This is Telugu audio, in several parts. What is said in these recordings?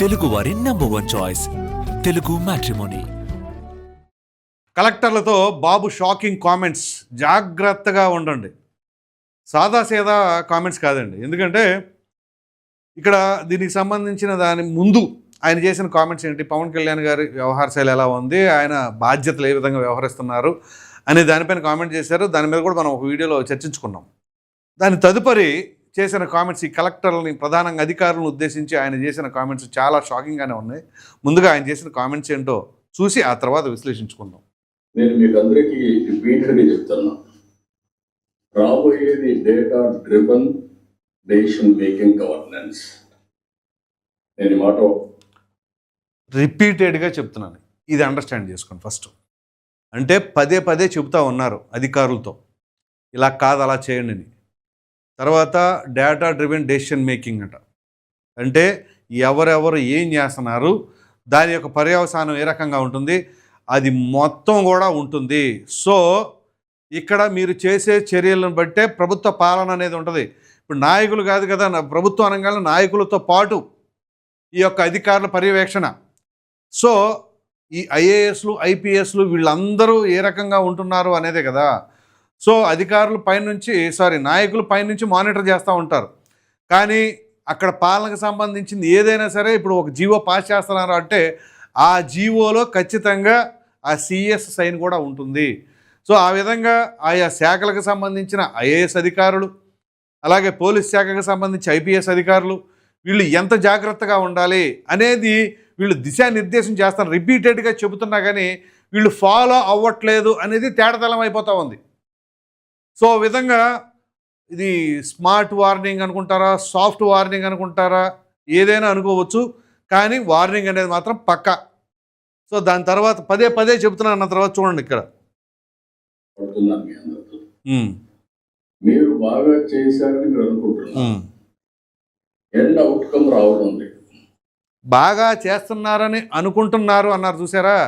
తెలుగు వారి number one choice Telugu matrimony కలెక్టర్లతో బాబు షాకింగ్ కామెంట్స్ జాగ్రత్తగా ఉండండి. సాదాసీదా కామెంట్స్ కాదండి. ఎందుకంటే ఇక్కడ దీనికి సంబంధించిన దాని ముందు ఆయన చేసిన కామెంట్స్ ఏంటి? పవన్ కళ్యాణ్ గారి వ్యవహార శైలి ఎలా ఉంది? ఆయన బాధ్యతలు ఏ విధంగా వ్యవహరిస్తున్నారు? అనే దానిపైన కామెంట్ చేశారు. దాని మీద కూడా మనం ఒక వీడియోలో చర్చించుకున్నాం. దాని తదుపరి చేసిన కామెంట్స్ ఈ కలెక్టర్లని ప్రధానంగా అధికారులను ఉద్దేశించి ఆయన చేసిన కామెంట్స్ చాలా షాకింగ్గానే ఉన్నాయి. ముందుగా ఆయన చేసిన కామెంట్స్ ఏంటో చూసి ఆ తర్వాత విశ్లేషించుకుందాం. నేను మీకు అందరికీ రిపీటెడ్గా చెప్తున్నా. రాబోయేది data driven decision making governance నేను మాట రిపీటెడ్గా చెప్తున్నాను. ఇది అండర్స్టాండ్ చేసుకోండి ఫస్ట్ అంటే పదే పదే చెబుతా ఉన్నారు అధికారులతో. ఇలా కాదు అలా చేయండి అని. తర్వాత డేటా డ్రివెన్ డెసిషన్ మేకింగ్ అంట. అంటే ఎవరెవరు ఏం చేస్తున్నారు దాని యొక్క పర్యవసానం ఏ రకంగా ఉంటుంది అది మొత్తం కూడా ఉంటుంది. సో ఇక్కడ మీరు చేసే చర్యలను బట్టే ప్రభుత్వ పాలన అనేది ఉంటుంది. ఇప్పుడు నాయకులు కాదు కదా నా ప్రభుత్వ అనగానే నాయకులతో పాటు ఈ యొక్క అధికారుల పర్యవేక్షణ. సో ఈ ఐఏఎస్లు ఐపీఎస్లు వీళ్ళందరూ ఏ రకంగా ఉంటున్నారు అనేదే కదా. సో అధికారులు పైనుంచి సారీ నాయకులు పైనుంచి మానిటర్ చేస్తూ ఉంటారు. కానీ అక్కడ పాలనకు సంబంధించింది ఏదైనా సరే ఇప్పుడు ఒక జీవో పాస్ చేస్తున్నారు అంటే ఆ జీవోలో ఖచ్చితంగా ఆ సిఎస్ సైన్ కూడా ఉంటుంది. సో ఆ విధంగా ఆయా శాఖలకు సంబంధించిన ఐఏఎస్ అధికారులు అలాగే పోలీస్ శాఖకు సంబంధించి ఐపీఎస్ అధికారులు వీళ్ళు ఎంత జాగ్రత్తగా ఉండాలి అనేది వీళ్ళు దిశానిర్దేశం చేస్తారు. రిపీటెడ్గా చెబుతున్నా కానీ వీళ్ళు ఫాలో అవ్వట్లేదు అనేది తేడతలం అయిపోతూ ఉంది. సో విధంగా ఇది స్మార్ట్ వార్నింగ్ అనుకుంటారా సాఫ్ట్ వార్నింగ్ అనుకుంటారా ఏదైనా అనుకోవచ్చు. కానీ వార్నింగ్ అనేది మాత్రం పక్క. సో దాని తర్వాత పదే పదే చెబుతున్నాను అన్న తర్వాత చూడండి ఇక్కడ. మీరు బాగా చేశారని మీరు అనుకుంటున్నారు. ఎండ్ అవుట్కమ్ రావడం బాగా చేస్తున్నారని అనుకుంటున్నారు అన్నారు చూసారా?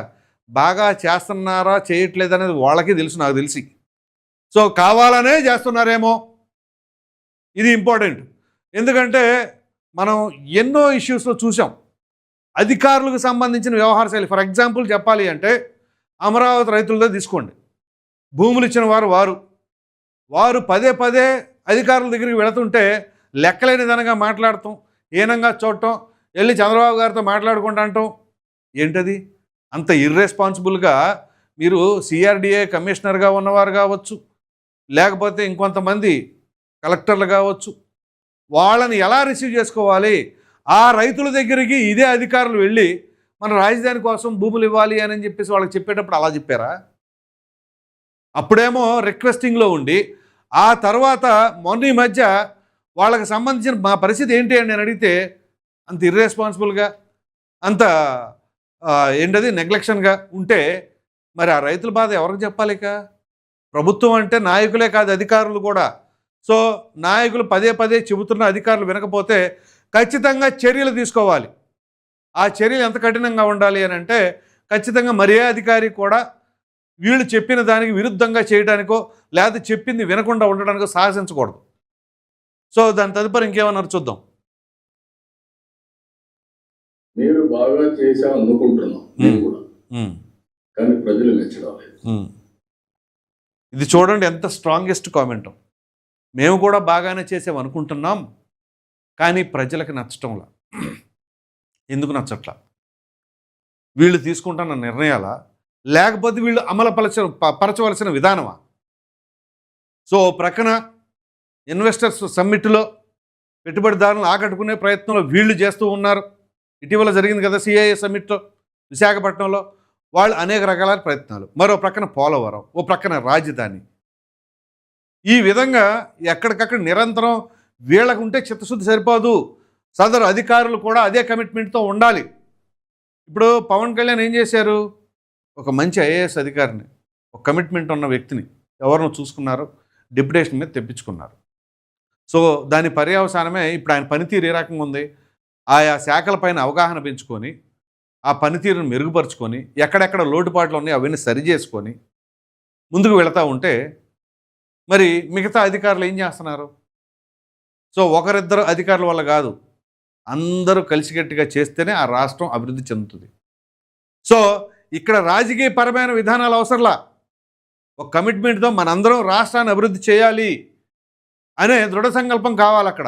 బాగా చేస్తున్నారా చేయట్లేదు అనేది వాళ్ళకి తెలుసు నాకు తెలిసి. సో కావాలనే చేస్తున్నారేమో. ఇది ఇంపార్టెంట్. ఎందుకంటే మనం ఎన్నో ఇష్యూస్లో చూసాం. అధికారులకు సంబంధించిన వ్యవహార శైలి. ఫర్ ఎగ్జాంపుల్ చెప్పాలి అంటే అమరావతి రైతులతో తీసుకోండి. భూములు ఇచ్చిన వారు వారు. వారు పదే పదే అధికారుల దగ్గరికి వెళుతుంటే లెక్కలేని విధంగా మాట్లాడటం హీనంగా చూడటం వెళ్ళి చంద్రబాబు గారితో మాట్లాడుకుంటా అంటాం. ఏంటది? అంత ఇర్రెస్పాన్సిబుల్గా మీరు సిఆర్డిఏ కమిషనర్గా ఉన్నవారు కావచ్చు లేకపోతే ఇంకొంతమంది కలెక్టర్లు కావచ్చు వాళ్ళని ఎలా రిసీవ్ చేసుకోవాలి? ఆ రైతుల దగ్గరికి ఇదే అధికారులు వెళ్ళి మన రాజధాని కోసం భూములు ఇవ్వాలి అని చెప్పేసి వాళ్ళకి చెప్పేటప్పుడు అలా చెప్పారా? అప్పుడేమో రిక్వెస్టింగ్లో ఉండి ఆ తర్వాత మొన్న ఈ మధ్య వాళ్ళకి సంబంధించిన మా పరిస్థితి ఏంటి అని నేను అడిగితే అంత ఇర్రెస్పాన్సిబుల్గా అంత ఏంటది నెగ్లెక్షన్గా ఉంటే మరి ఆ రైతుల బాధ ఎవరికి చెప్పాలి ప్రభుత్వం అంటే నాయకులే కాదు అధికారులు కూడా. సో నాయకులు పదే పదే చెబుతున్న అధికారులు వినకపోతే ఖచ్చితంగా చర్యలు తీసుకోవాలి. ఆ చర్యలు ఎంత కఠినంగా ఉండాలి అని అంటే ఖచ్చితంగా మరే అధికారి కూడా వీళ్ళు చెప్పిన దానికి విరుద్ధంగా చేయడానికో లేదా చెప్పింది వినకుండా ఉండడానికో సాహసించకూడదు. సో దాని తదుపరి ఇంకేమన్నారు చూద్దాం. మీరు బాగా చేశాం అనుకుంటున్నాం నేను కూడా. ఉమ్, కానీ ప్రజలు మెచ్చడం లేదు. ఇది చూడండి ఎంత స్ట్రాంగెస్ట్ కామెంట్ మేము కూడా బాగానే చేసాం అనుకుంటున్నాం కానీ ప్రజలకు నచ్చటంలా ఎందుకు నచ్చట్లా? వీళ్ళు తీసుకుంటున్న నిర్ణయాల లేకపోతే వీళ్ళు అమలుపరచ పరచవలసిన విధానమా? సో ప్రక్కన ఇన్వెస్టర్స్ సమ్మిట్లో పెట్టుబడిదారులను ఆకట్టుకునే ప్రయత్నంలో వీళ్ళు చేస్తూ ఉన్నారు. ఇటీవల జరిగింది కదా సిఐఏ సమ్మిట్లో విశాఖపట్నంలో. వాళ్ళు అనేక రకాల ప్రయత్నాలు. మరో ప్రక్కన పోలవరం ఓ ప్రక్కన రాజధాని. ఈ విధంగా ఎక్కడికక్కడ నిరంతరం వీళ్ళకు ఉంటే చిత్తశుద్ధి సరిపోదు. సదరు అధికారులు కూడా అదే కమిట్మెంట్తో ఉండాలి. ఇప్పుడు పవన్ కళ్యాణ్ ఏం చేశారు? ఒక మంచి ఐఏఎస్ అధికారిని ఒక కమిట్మెంట్ ఉన్న వ్యక్తిని ఎవరినో చూసుకున్నారు డిప్యుటేషన్ మీద తెప్పించుకున్నారు. సో దాని పర్యవసానమే ఇప్పుడు ఆయన పనితీరు ఏ రకంగా ఉంది? ఆయా శాఖలపైన అవగాహన పెంచుకొని ఆ పనితీరును మెరుగుపరుచుకొని ఎక్కడెక్కడ లోటుపాట్లు ఉన్నాయో అవన్నీ సరి చేసుకొని ముందుకు వెళతా ఉంటే మరి మిగతా అధికారులు ఏం చేస్తున్నారు? సో ఒకరిద్దరు అధికారుల వల్ల కాదు. అందరూ కలిసికట్టుగా చేస్తేనే ఆ రాష్ట్రం అభివృద్ధి చెందుతుంది. సో ఇక్కడ రాజకీయ పరమైన విధానాలు అవసరంలా. ఒక కమిట్మెంట్తో మనందరం రాష్ట్రాన్ని అభివృద్ధి చేయాలి అనే దృఢ సంకల్పం కావాలి అక్కడ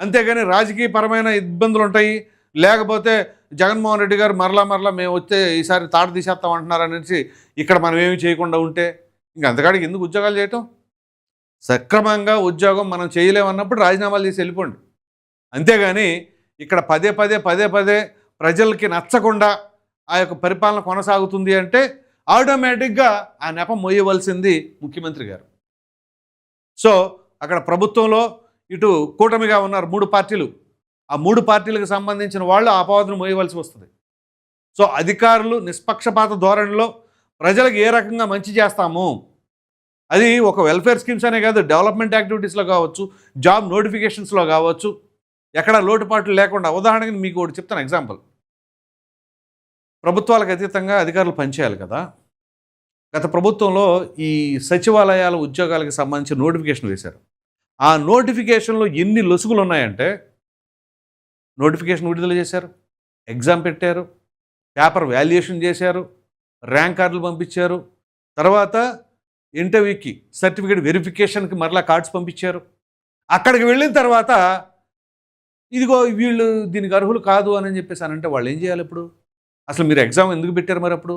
అంతేగాని రాజకీయపరమైన ఇబ్బందులు ఉంటాయి లేకపోతే జగన్మోహన్ రెడ్డి గారు మరలా మరలా మేము వస్తే ఈసారి తాట తీసేస్తాం అంటున్నారు అనేసి ఇక్కడ మనం ఏమి చేయకుండా ఉంటే ఇంక అంతకాడికి ఎందుకు ఉద్యోగాలు చేయటం? సక్రమంగా ఉద్యోగం మనం చేయలేమన్నప్పుడు రాజీనామాలు చేసి వెళ్ళిపోండి. అంతేగాని ఇక్కడ పదే పదే పదే పదే ప్రజలకి నచ్చకుండా ఆ యొక్క పరిపాలన కొనసాగుతుంది అంటే ఆటోమేటిక్గా ఆ నెపం మోయవలసింది ముఖ్యమంత్రి గారు. సో అక్కడ ప్రభుత్వంలో ఇటు కూటమిగా ఉన్నారు మూడు పార్టీలు. ఆ మూడు పార్టీలకు సంబంధించిన వాళ్ళు ఆ అపవాదును మోయవలసి వస్తుంది. సో అధికారులు నిష్పక్షపాత ధోరణిలో ప్రజలకు ఏ రకంగా మంచి చేస్తాము? అది ఒక వెల్ఫేర్ స్కీమ్స్ అనే కాదు డెవలప్మెంట్ యాక్టివిటీస్లో కావచ్చు జాబ్ నోటిఫికేషన్స్లో కావచ్చు ఎక్కడ లోటుపాట్లు లేకుండా. ఉదాహరణకి మీకు ఒకటి చెప్తాను ఎగ్జాంపుల్ ప్రభుత్వాలకు అతీతంగా అధికారులు పనిచేయాలి కదా. గత ప్రభుత్వంలో ఈ సచివాలయాల ఉద్యోగాలకు సంబంధించి నోటిఫికేషన్ వేశారు. ఆ నోటిఫికేషన్లో ఎన్ని లొసుగులు ఉన్నాయంటే నోటిఫికేషన్ విడుదల చేశారు ఎగ్జామ్ పెట్టారు పేపర్ వాల్యుయేషన్ చేశారు ర్యాంక్ కార్డులు పంపించారు తర్వాత ఇంటర్వ్యూకి సర్టిఫికేట్ వెరిఫికేషన్కి మరలా కార్డ్స్ పంపించారు. అక్కడికి వెళ్ళిన తర్వాత ఇదిగో వీళ్ళు దీనికి అర్హులు కాదు అని చెప్పేసి అని అంటే వాళ్ళు ఏం చేయాలి ఇప్పుడు? అసలు మీరు ఎగ్జామ్ ఎందుకు పెట్టారు మరి అప్పుడు?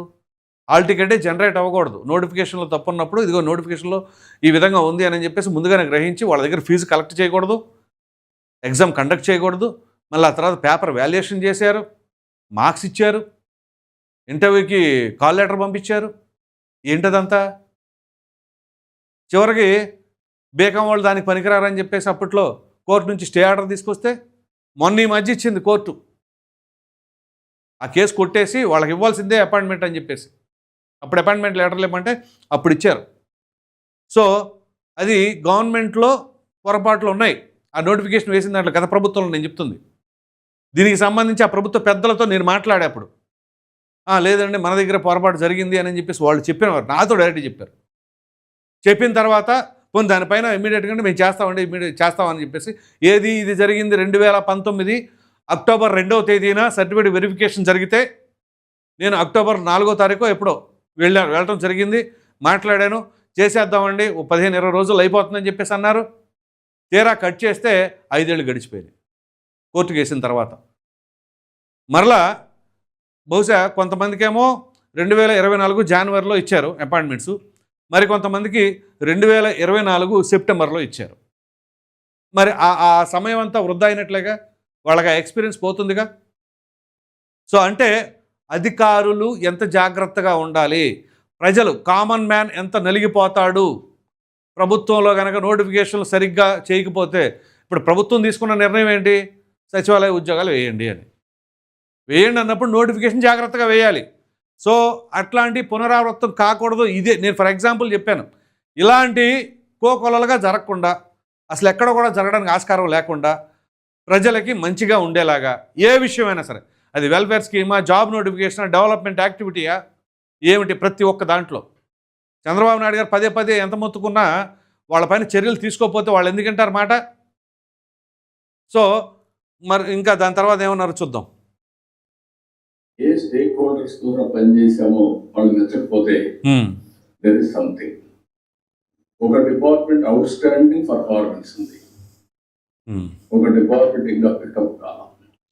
హాల్ టికెటే జనరేట్ అవ్వకూడదు. నోటిఫికేషన్లో తప్పు ఉన్నప్పుడు ఇదిగో నోటిఫికేషన్లో ఈ విధంగా ఉంది అని చెప్పేసి ముందుగానే గ్రహించి వాళ్ళ దగ్గర ఫీజు కలెక్ట్ చేయకూడదు. ఎగ్జామ్ కండక్ట్ చేయకూడదు. మళ్ళీ ఆ తర్వాత పేపర్ వాల్యుయేషన్ చేశారు మార్క్స్ ఇచ్చారు ఇంటర్వ్యూకి కాల్ లెటర్ పంపించారు. ఏంటదంతా? చివరికి బేకం వాళ్ళు దానికి పనికిరారని చెప్పేసి అప్పట్లో కోర్టు నుంచి స్టే ఆర్డర్ తీసుకొస్తే మొన్న ఈ మధ్య ఇచ్చింది కోర్టు. ఆ కేసు కొట్టేసి వాళ్ళకి ఇవ్వాల్సిందే అపాయింట్మెంట్ అని చెప్పేసి. అప్పుడు అపాయింట్మెంట్ లెటర్లు ఇవ్వమంటే అప్పుడు ఇచ్చారు. సో అది గవర్నమెంట్లో పొరపాట్లు ఉన్నాయి. ఆ నోటిఫికేషన్ వేసిన దాంట్లో గత ప్రభుత్వంలో నేను చెప్తుంది. దీనికి సంబంధించి ఆ ప్రభుత్వ పెద్దలతో నేను మాట్లాడేప్పుడు లేదండి మన దగ్గర పొరపాటు జరిగింది అని చెప్పేసి వాళ్ళు చెప్పినవారు. నాతో డైరెక్ట్ చెప్పారు. చెప్పిన తర్వాత పోనీ దానిపైన ఇమీడియట్గా మేము చేస్తామండి ఇమీడియట్ చేస్తామని చెప్పేసి ఏది ఇది జరిగింది రెండు వేల పంతొమ్మిది అక్టోబర్ రెండవ తేదీన సర్టిఫికేట్ వెరిఫికేషన్ జరిగితే నేను అక్టోబర్ నాలుగో తారీఖు ఎప్పుడో వెళ్ళాను వెళ్ళటం జరిగింది మాట్లాడాను చేసేద్దామండి ఓ పదిహేను ఇరవై రోజులు అయిపోతుందని చెప్పేసి అన్నారు. తీరా కట్ చేస్తే ఐదేళ్ళు గడిచిపోయినాయి. కోర్టుకు వేసిన తర్వాత. మరలా బహుశా కొంతమందికేమో రెండు వేల ఇరవై నాలుగు జనవరిలో ఇచ్చారు అపాయింట్మెంట్స్. మరి కొంతమందికి రెండు వేల ఇరవై నాలుగు సెప్టెంబర్లో ఇచ్చారు. మరి ఆ సమయం అంతా వృద్ధ అయినట్లేగా? వాళ్ళకి ఆ ఎక్స్పీరియన్స్ పోతుందిగా? సో అంటే అధికారులు ఎంత జాగ్రత్తగా ఉండాలి? ప్రజలు కామన్ మ్యాన్ ఎంత నలిగిపోతాడు? ప్రభుత్వంలో కనుక నోటిఫికేషన్లు సరిగ్గా చేయకపోతే ఇప్పుడు ప్రభుత్వం తీసుకున్న నిర్ణయం ఏంటి? సచివాలయ ఉద్యోగాలు వేయండి అని. వేయండి అన్నప్పుడు నోటిఫికేషన్ జాగ్రత్తగా వేయాలి. సో అట్లాంటి పునరావృతం కాకూడదు. ఇదే నేను ఫర్ ఎగ్జాంపుల్ చెప్పాను. ఇలాంటి కోకొలలుగా జరగకుండా అసలు ఎక్కడ కూడా జరగడానికి ఆస్కారం లేకుండా ప్రజలకి మంచిగా ఉండేలాగా ఏ విషయమైనా సరే అది వెల్ఫేర్ స్కీమా జాబ్ నోటిఫికేషన్ డెవలప్మెంట్ యాక్టివిటీయా ఏమిటి ప్రతి ఒక్క దాంట్లో? చంద్రబాబు నాయుడు గారు పదే పదే ఎంత మొత్తుకున్నా వాళ్ళపైన చర్యలు తీసుకోకపోతే వాళ్ళు ఎందుకంటారు మాట? సో మరి ఇంకా దాని తర్వాత ఏమన్నారు చూద్దాం. ఏ స్టేక్ హోల్డర్స్ ద్వారా పనిచేసామో వాళ్ళు నచ్చకపోతే దెర్ ఇస్ సంథింగ్ ఒక డిపార్ట్మెంట్ అవుట్ స్టాండింగ్ పర్ఫార్మెన్స్ ఉంది. ఒక డిపార్ట్మెంట్ ఇంకా పికప్ కాలం.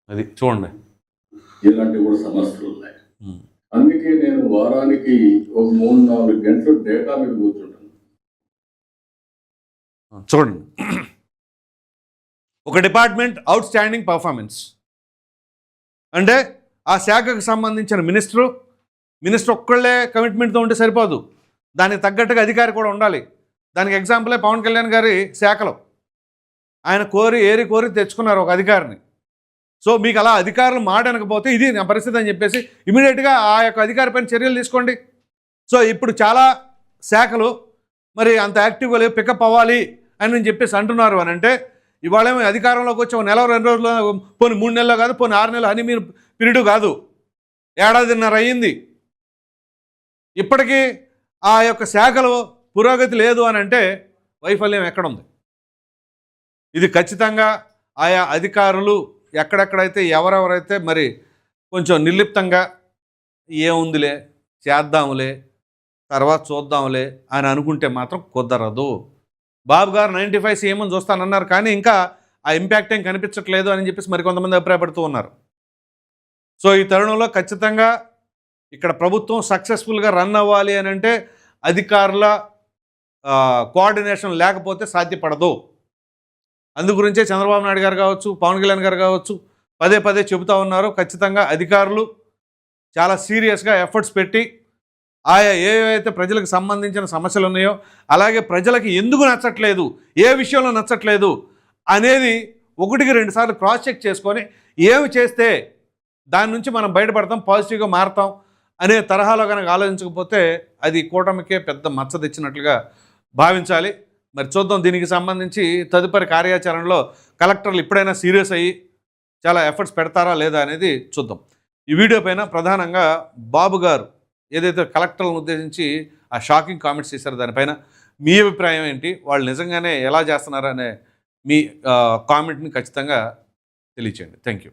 అది చూడండి. ఇలాంటివి కూడా సమస్యలు ఉన్నాయి. అందుకే నేను వారానికి ఒక మూడు నాలుగు గంటలు డేటా మీద కూర్చుంటాను. చూడండి. ఒక డిపార్ట్మెంట్ అవుట్ స్టాండింగ్ పర్ఫార్మెన్స్. అంటే ఆ శాఖకు సంబంధించిన మినిస్టరు మినిస్టర్ ఒక్కళ్ళే కమిట్మెంట్తో ఉంటే సరిపోదు. దానికి తగ్గట్టుగా అధికారి కూడా ఉండాలి. దానికి ఎగ్జాంపులే పవన్ కళ్యాణ్ గారి శాఖలో. ఆయన కోరి ఏరి కోరి తెచ్చుకున్నారు ఒక అధికారిని. సో మీకు అలా అధికారులు మాటనకపోతే ఇది నా పరిస్థితి అని చెప్పేసి ఇమీడియట్గా ఆ యొక్క అధికారి పైన చర్యలు తీసుకోండి. సో ఇప్పుడు చాలా శాఖలు మరి అంత యాక్టివ్గా లేవు పికప్ అవ్వాలి అని నేను చెప్పేసి అంటున్నారు అని అంటే ఇవాళేమో అధికారంలోకి వచ్చి ఒక నెల రెండు రోజుల్లో పోనీ మూడు నెలలు కాదు పోనీ ఆరు నెలలు అని మీరు పీరియడ్ కాదు. ఏడాదిన్నర అయ్యింది ఇప్పటికీ ఆ యొక్క శాఖలో పురోగతి లేదు అని అంటే వైఫల్యం ఎక్కడుంది? ఇది ఖచ్చితంగా ఆయా అధికారులు ఎక్కడెక్కడైతే ఎవరెవరైతే మరి కొంచెం నిర్లిప్తంగా ఏముందిలే చేద్దాంలే తర్వాత చూద్దాంలే అని అనుకుంటే మాత్రం కుదరదు. బాబు గారు నైంటీ ఫైవ్ సీఎం అని చూస్తానన్నారు కానీ ఇంకా ఆ ఇంపాక్ట్ ఏం కనిపించట్లేదు అని చెప్పేసి మరికొంతమంది అభిప్రాయపడుతూ ఉన్నారు. సో ఈ తరుణంలో ఖచ్చితంగా ఇక్కడ ప్రభుత్వం సక్సెస్ఫుల్గా రన్ అవ్వాలి అని అంటే అధికారుల కోఆర్డినేషన్ లేకపోతే సాధ్యపడదు. అందు గురించే చంద్రబాబు నాయుడు గారు కావచ్చు పవన్ కళ్యాణ్ గారు కావచ్చు పదే పదే చెబుతూ ఉన్నారు. ఖచ్చితంగా అధికారులు చాలా సీరియస్గా ఎఫర్ట్స్ పెట్టి ఆయా ఏవైతే ప్రజలకు సంబంధించిన సమస్యలు ఉన్నాయో అలాగే ప్రజలకి ఎందుకు నచ్చట్లేదు ఏ విషయంలో నచ్చట్లేదు అనేది ఒకటికి రెండు సార్లు క్రాస్ చెక్ చేసుకొని ఏమి చేస్తే దాని నుంచి మనం బయటపడతాం పాజిటివ్గా మారతాం అనే తరహాలో కనుక ఆలోచించకపోతే అది కూటమికే పెద్ద మచ్చ తెచ్చినట్లుగా భావించాలి. మరి చూద్దాం దీనికి సంబంధించి తదుపరి కార్యాచరణలో కలెక్టర్లు ఇప్పుడైనా సీరియస్ అయ్యి చాలా ఎఫర్ట్స్ పెడతారా లేదా అనేది చూద్దాం. ఈ వీడియో పైన ప్రధానంగా బాబు గారు ఏదైతే కలెక్టర్లను ఉద్దేశించి ఆ షాకింగ్ కామెంట్స్ చేశారు దానిపైన మీ అభిప్రాయం ఏంటి? వాళ్ళు నిజంగానే ఎలా చేస్తున్నారు అనే మీ కామెంట్ని ఖచ్చితంగా తెలియచేయండి. Thank you